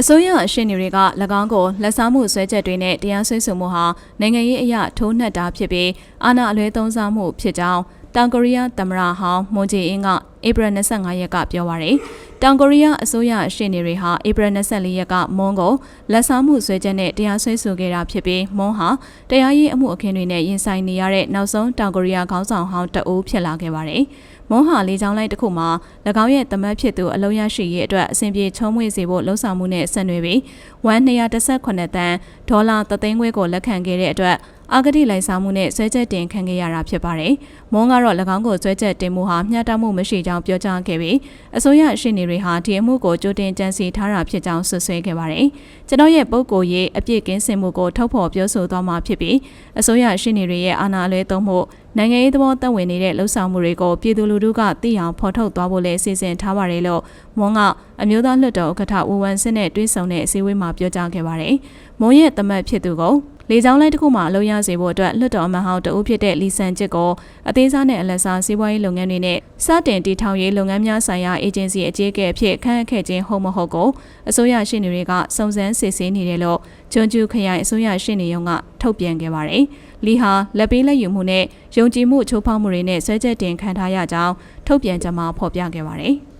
အစိုးရအရှင်တွေက၎င်းကိုလက်စားမှုဆွဲချက်တွေနဲ့တရားစွဲဆိုမှုဟာနိုင်ငံရေးအရာထိုးနှက်တာဖြစ်ပြီးအာဏာအလွဲသုံးစားမှုဖြစ်ကြောင်း တောင်ကိုရီးယားသမ္မတဟောင်းမွန်ဂျေအင်းကဧပြီ25ရက်ကပြောပါရယ်တောင်ကိုရီးယားအစိုးရအရှင်တွေဟာဧပြီ24ရက်ကမွန်ကိုလက်စားမှုဆွဲချက်နဲ့တရားစွဲဆိုခဲ့တာဖြစ်ပြီးမွန်ဟာတရားရေးအမှုအခင်းတွေနဲ့ရင်ဆိုင်နေရတဲ့နောက်ဆုံးတောင်ကိုရီးယားခေါင်းဆောင်ဟောင်းတအိုးဖြစ်လာခဲ့ပါတယ်မွန်ဟာလေးချောင်းလိုက်တစ်ခုမှာ၎င်းရဲ့တမတ်ဖြစ်သူအလုံးရရှိရေးအတွက်အစဉ်ပြေချုံးမွေစေဖို့လှုံ့ဆော်မှုနဲ့ဆက်နွယ်ပြီး1 218တန်ဒေါ်လာ3သိန်းခွဲကိုလက်ခံခဲ့တဲ့အတွက် အာဂတိလိုက်စားမှုနဲ့ဆွဲချက်တင်ခံခဲ့ရတာဖြစ်ပါတယ်။မွန်ကတော့၎င်းကိုဆွဲချက်တင်မှုဟာမျှတမှုမရှိကြောင်းပြောကြားခဲ့ပြီးအစိုးရရှိနေတွေဟာဒီအမှုကိုကြိုတင်ကြံစည်ထားတာဖြစ်ကြောင်းဆွဆွဲခဲ့ပါတယ်။ကျွန်တော်ရဲ့ပုံကိုယ်ရေးအပြစ်ကင်းစင်မှုကိုထုတ်ဖော်ပြောဆိုသွားမှာဖြစ်ပြီးအစိုးရရှိနေတွေရဲ့အာဏာအလဲသုံးမှုနိုင်ငံရေးသဘောတက်ဝင်နေတဲ့လှုပ်ဆောင်မှုတွေကိုပြည်သူလူထုကသိအောင်ဖော်ထုတ်သွားဖို့လည်းစီစဉ်ထားပါတယ်လို့မွန်ကအမျိုးသားလွှတ်တော်ဥက္ကဋ္ဌဦးဝမ်းစစ်နဲ့တွဲဆုံတဲ့အစည်းအဝေးမှာပြောကြားခဲ့ပါတယ်။မွန်ရဲ့တမတ်ဖြစ်သူကို လေကြောင်းလိုင်းတစ်ခုမှအလုပ်ရစေဖို့အတွက်လွှတ်တော်အမတ်ဟောင်းတဦးဖြစ်တဲ့လီဆန်ချစ်ကိုအသေးစားနဲ့အလက်စားစီးပွားရေးလုပ်ငန်းတွေနဲ့စတင်တည်ထောင်ရေးလုပ်ငန်းများဆိုင်ရာအေဂျင်စီအကြီးအကဲအဖြစ်ခန့်အပ်ခဲ့ခြင်းဟုတ်မဟုတ်ကိုအစိုးရရှင်းနေတွေကစုံစမ်းစစ်ဆေးနေတယ်လို့ကျွန်းကျူခရိုင်အစိုးရရှင်းနေရုံကထုတ်ပြန်ခဲ့ပါတယ်။လီဟာလက်ပေးလက်ယူမှုနဲ့ယုံကြည်မှုချိုးဖောက်မှုတွေနဲ့ဆွဲချက်တင်ခံထားရကြောင်းထုတ်ပြန်ကြမှာဖော်ပြခဲ့ပါတယ်။